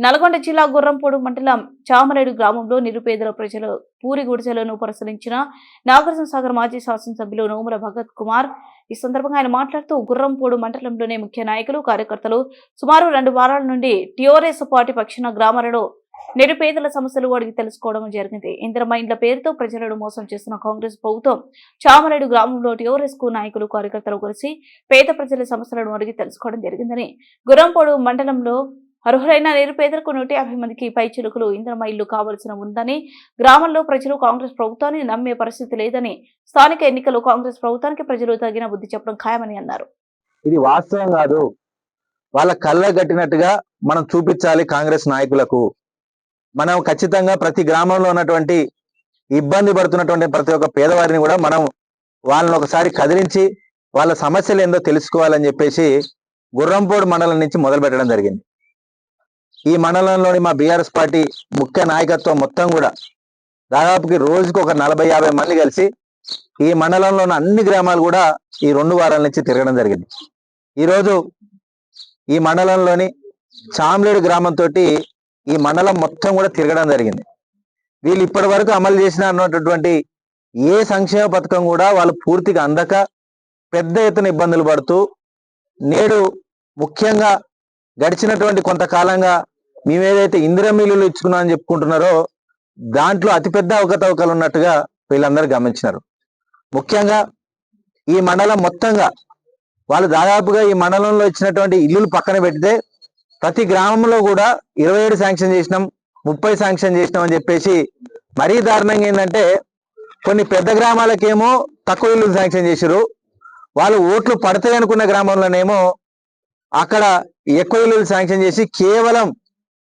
నల్గొండ జిల్లా గుర్రంపోడు మండలం చామరేడు గ్రామంలో నిరుపేదల ప్రజలు పూరి గుడిసెలను పరిశీలించిన నాగార్జున సాగర్ మాజీ శాసనసభ్యులు నోముల భగత్ కుమార్. ఈ సందర్భంగా ఆయన మాట్లాడుతూ గుర్రంపోడు మండలంలోని ముఖ్య నాయకులు కార్యకర్తలు సుమారు రెండు వారాల నుండి టియోరెస్ పార్టీ పక్షిన గ్రామాలలో నిరుపేదల సమస్యలు అడిగి తెలుసుకోవడం జరిగింది. ఇందిరమ్మ ఇండ్ల పేరుతో ప్రజలను మోసం చేస్తున్న కాంగ్రెస్ ప్రభుత్వం చామరేడు గ్రామంలో టీఆర్ఎస్కు నాయకులు కార్యకర్తలు కలిసి పేద ప్రజల సమస్యలను అడిగి తెలుసుకోవడం జరిగిందని గుర్రంపోడు మండలంలో అర్హులైన నిరుపేదలకు నూట యాభై మందికి పై చిలుకలు ఇంద్రమ ఇల్లు కావలసిన ఉందని గ్రామంలో ప్రజలు కాంగ్రెస్ ప్రభుత్వాన్ని నమ్మే పరిస్థితి లేదని స్థానిక ఎన్నికలు కాంగ్రెస్ ప్రభుత్వానికి ప్రజలు తగిన బుద్ధి చెప్పడం ఖాయమని అన్నారు. ఇది వాస్తవం కాదు. వాళ్ళ కళ్ళ గట్టినట్టుగా మనం చూపించాలి కాంగ్రెస్ నాయకులకు. మనం ఖచ్చితంగా ప్రతి గ్రామంలో ఉన్నటువంటి ఇబ్బంది పడుతున్నటువంటి ప్రతి ఒక్క పేదవారిని కూడా మనం వాళ్ళని ఒకసారి కదిలించి వాళ్ళ సమస్యలు ఏందో తెలుసుకోవాలని చెప్పేసి గుర్రంపోడు మండలం నుంచి మొదలు పెట్టడం జరిగింది. ఈ మండలంలోని మా బీఆర్ఎస్ పార్టీ ముఖ్య నాయకత్వం మొత్తం కూడా దాదాపుకి రోజుకు ఒక నలభై యాభై మంది కలిసి ఈ మండలంలో ఉన్న అన్ని గ్రామాలు కూడా ఈ రెండు వారాల నుంచి తిరగడం జరిగింది. ఈరోజు ఈ మండలంలోని చామ్లేడు గ్రామంతో ఈ మండలం మొత్తం కూడా తిరగడం జరిగింది. వీళ్ళు ఇప్పటి వరకు అమలు చేసిన అన్నటువంటి ఏ సంక్షేమ పథకం కూడా వాళ్ళు పూర్తిగా అందక పెద్ద ఎత్తున ఇబ్బందులు పడుతూ నేడు ముఖ్యంగా గడిచినటువంటి కొంతకాలంగా మేము ఇందిరా మిల్లులు ఇచ్చుకున్నా అని చెప్పుకుంటున్నారో దాంట్లో అతిపెద్ద అవకతవకలు ఉన్నట్టుగా వీళ్ళందరూ గమనించినారు. ముఖ్యంగా ఈ మండలం మొత్తంగా వాళ్ళు దాదాపుగా ఈ మండలంలో ఇచ్చినటువంటి ఇల్లులు పక్కన పెడితే ప్రతి గ్రామంలో కూడా ఇరవై ఏడు శాంక్షన్ చేసినాం ముప్పై శాంక్షన్ చేసినాం అని చెప్పేసి మరీ దారుణంగా ఏంటంటే కొన్ని పెద్ద గ్రామాలకేమో తక్కువ ఇల్లు శాంక్షన్ చేసిరు వాళ్ళు ఓట్లు పడతాయి అనుకున్న గ్రామంలోనేమో అక్కడ ఎక్కువ ఇల్లులు శాంక్షన్ చేసి కేవలం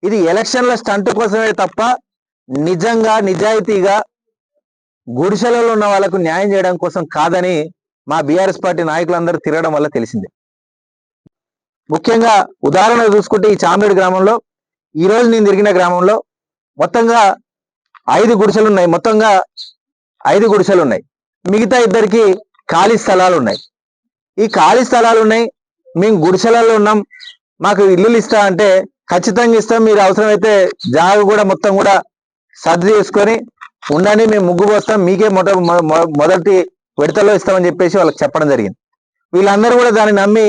ఇది ఎలక్షన్ల స్టంట్ కోసమే తప్ప నిజంగా నిజాయితీగా గుడిసెలలో ఉన్న వాళ్ళకు న్యాయం చేయడం కోసం కాదని మా బీఆర్ఎస్ పార్టీ నాయకులందరూ తిరగడం వల్ల తెలిసింది. ముఖ్యంగా ఉదాహరణ చూసుకుంటే ఈ చామరేడు గ్రామంలో ఈ రోజు నేను తిరిగిన గ్రామంలో మొత్తంగా ఐదు గుడిసెలు ఉన్నాయి. మొత్తంగా ఐదు గుడిసెలు ఉన్నాయి. మిగతా ఇద్దరికి ఖాళీ స్థలాలు ఉన్నాయి. ఈ ఖాళీ స్థలాలు ఉన్నాయి. మేము గుడిసెలలో ఉన్నాం. మాకు ఇల్లులు ఇస్తా అంటే ఖచ్చితంగా ఇస్తాం. మీరు అవసరమైతే జాగ కూడా మొత్తం కూడా సర్ది చేసుకొని ఉండని మేము ముగ్గు పోస్తాం. మీకే మొట మొదటి విడతలో ఇస్తామని చెప్పేసి వాళ్ళకి చెప్పడం జరిగింది. వీళ్ళందరూ కూడా దాన్ని నమ్మి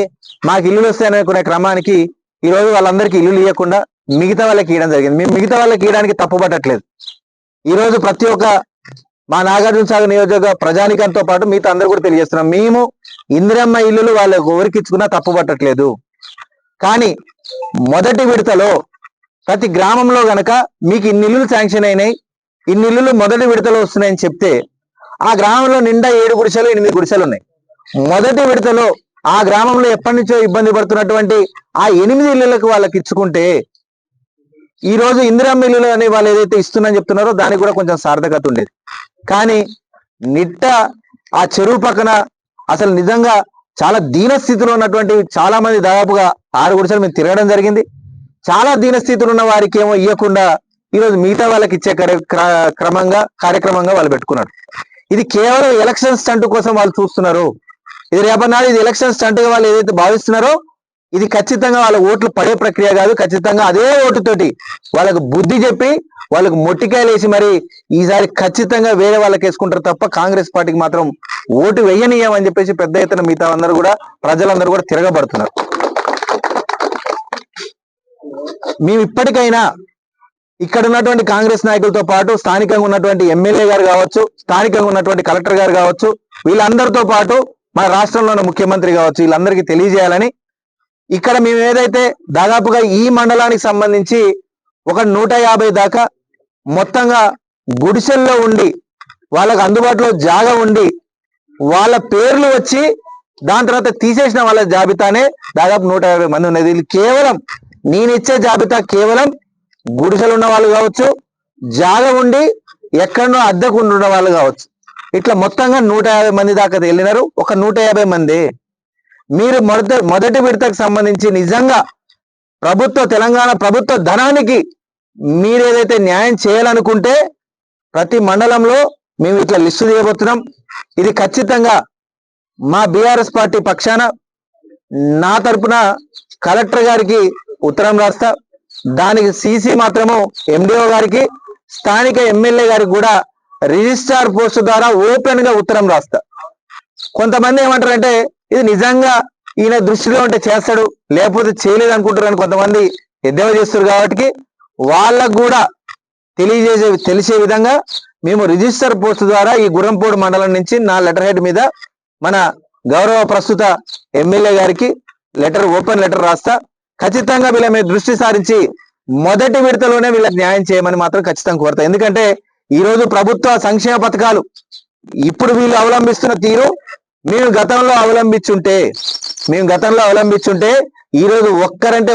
మాకు ఇల్లులు వస్తాయనుకునే క్రమానికి ఈరోజు వాళ్ళందరికీ ఇల్లులు ఇవ్వకుండా మిగతా వాళ్ళకి ఇవ్వడం జరిగింది. మేము మిగతా వాళ్ళకి ఇవ్వడానికి తప్పుపట్టట్లేదు. ఈరోజు ప్రతి ఒక్క మా నాగార్జున సాగర్ నియోజక ప్రజానికంతో పాటు మిగతా అందరూ కూడా తెలియజేస్తున్నాం. మేము ఇందిరమ్మ ఇల్లులు వాళ్ళకు ఎవరికి ఇచ్చుకున్నా తప్పు పట్టట్లేదు కానీ మొదటి విడతలో ప్రతి గ్రామంలో గనక మీకు ఇన్ని ఇల్లులు శాంక్షన్ అయినాయి ఇన్ని ఇల్లులు మొదటి విడతలో వస్తున్నాయని చెప్తే ఆ గ్రామంలో నిండా ఏడు గుడిసెలు ఎనిమిది గుడిసెలు ఉన్నాయి. మొదటి విడతలో ఆ గ్రామంలో ఎప్పటి నుంచో ఇబ్బంది పడుతున్నటువంటి ఆ ఎనిమిది ఇళ్ళలకు వాళ్ళకి ఇచ్చుకుంటే ఈ రోజు ఇందిరమ్మ ఇల్లులు అని వాళ్ళు ఏదైతే ఇస్తున్నారని చెప్తున్నారో దానికి కూడా కొంచెం సార్థకత ఉండేది. కానీ నిట్ట ఆ చెరువు పక్కన అసలు నిజంగా చాలా దీన స్థితిలో ఉన్నటువంటి చాలా మంది దాదాపుగా ఆరు గుడిసెలు మేము తిరగడం జరిగింది. చాలా దీన స్థితిలో ఉన్న వారికి ఏమో ఇవ్వకుండా ఈరోజు మిగతా వాళ్ళకి ఇచ్చే కార్య- క్ర- క్రమంగా కార్యక్రమంగా వాళ్ళు పెట్టుకున్నారు. ఇది కేవలం ఎలక్షన్ స్టంట్ కోసం వాళ్ళు చూస్తున్నారు. ఇది రేపటి ఇది ఎలక్షన్ స్టంట్గా వాళ్ళు ఏదైతే భావిస్తున్నారో ఇది ఖచ్చితంగా వాళ్ళ ఓట్లు పడే ప్రక్రియ కాదు. ఖచ్చితంగా అదే ఓటుతోటి వాళ్ళకు బుద్ధి చెప్పి వాళ్ళకు మొట్టికాయలు వేసి మరి ఈసారి ఖచ్చితంగా వేరే వాళ్ళకి వేసుకుంటారు తప్ప కాంగ్రెస్ పార్టీకి మాత్రం ఓటు వేయనీయమని చెప్పేసి పెద్ద ఎత్తున మిగతా అందరూ కూడా ప్రజలందరూ కూడా తిరగబడుతున్నారు. మేము ఇప్పటికైనా ఇక్కడ ఉన్నటువంటి కాంగ్రెస్ నాయకులతో పాటు స్థానికంగా ఉన్నటువంటి ఎమ్మెల్యే గారు కావచ్చు స్థానికంగా ఉన్నటువంటి కలెక్టర్ గారు కావచ్చు వీళ్ళందరితో పాటు మన రాష్ట్రంలో ఉన్న ముఖ్యమంత్రి కావచ్చు వీళ్ళందరికీ తెలియజేయాలని ఇక్కడ మేము ఏదైతే దాదాపుగా ఈ మండలానికి సంబంధించి ఒక నూట యాభై దాకా మొత్తంగా గుడిసెల్లో ఉండి వాళ్ళకు అందుబాటులో జాగా ఉండి వాళ్ళ పేర్లు వచ్చి దాని తర్వాత తీసేసిన వాళ్ళ జాబితానే దాదాపు నూట యాభై మంది ఉన్నది. కేవలం నేను ఇచ్చే జాబితా కేవలం గుడిసెలు ఉన్న వాళ్ళు కావచ్చు జాగ ఉండి ఎక్కడనో అద్దెకు ఉన్న వాళ్ళు కావచ్చు. ఇట్లా మొత్తంగా నూట యాభై మంది దాకా వెళ్ళినారు. ఒక నూట యాభై మంది. మీరు మొదటి మొదటి విడతకు సంబంధించి నిజంగా ప్రభుత్వ తెలంగాణ ప్రభుత్వ ధనానికి మీరు ఏదైతే న్యాయం చేయాలనుకుంటే ప్రతి మండలంలో మేము ఇట్లా లిస్టు చేయబోతున్నాం. ఇది ఖచ్చితంగా మా బీఆర్ఎస్ పార్టీ పక్షాన నా తరపున కలెక్టర్ గారికి ఉత్తరం రాస్తా. దానికి సీసీ మాత్రము ఎండిఓ గారికి స్థానిక ఎమ్మెల్యే గారికి కూడా రిజిస్ట్రార్ పోస్ట్ ద్వారా ఓపెన్గా ఉత్తరం రాస్తా. కొంతమంది ఏమంటారంటే ఇది నిజంగా ఈయన దృష్టిలో ఉంటే చేస్తాడు లేకపోతే చేయలేదు అనుకుంటారని కొంతమంది ఎద్దేవా చేస్తారు కాబట్టి వాళ్ళకు కూడా తెలియజేసే తెలిసే విధంగా మేము రిజిస్టర్ పోస్ట్ ద్వారా ఈ గుర్రంపోడు మండలం నుంచి నా లెటర్ హెడ్ మీద మన గౌరవ ప్రస్తుత ఎమ్మెల్యే గారికి లెటర్ ఓపెన్ లెటర్ రాస్తా. ఖచ్చితంగా వీళ్ళ మీద దృష్టి సారించి మొదటి విడతలోనే వీళ్ళకి న్యాయం చేయమని మాత్రం ఖచ్చితంగా కోరుతా. ఎందుకంటే ఈ రోజు ప్రభుత్వ సంక్షేమ పథకాలు ఇప్పుడు వీళ్ళు అవలంబిస్తున్న తీరు మేము గతంలో అవలంబించుంటే మేము గతంలో అవలంబించుంటే ఈ రోజు ఒక్కరంటే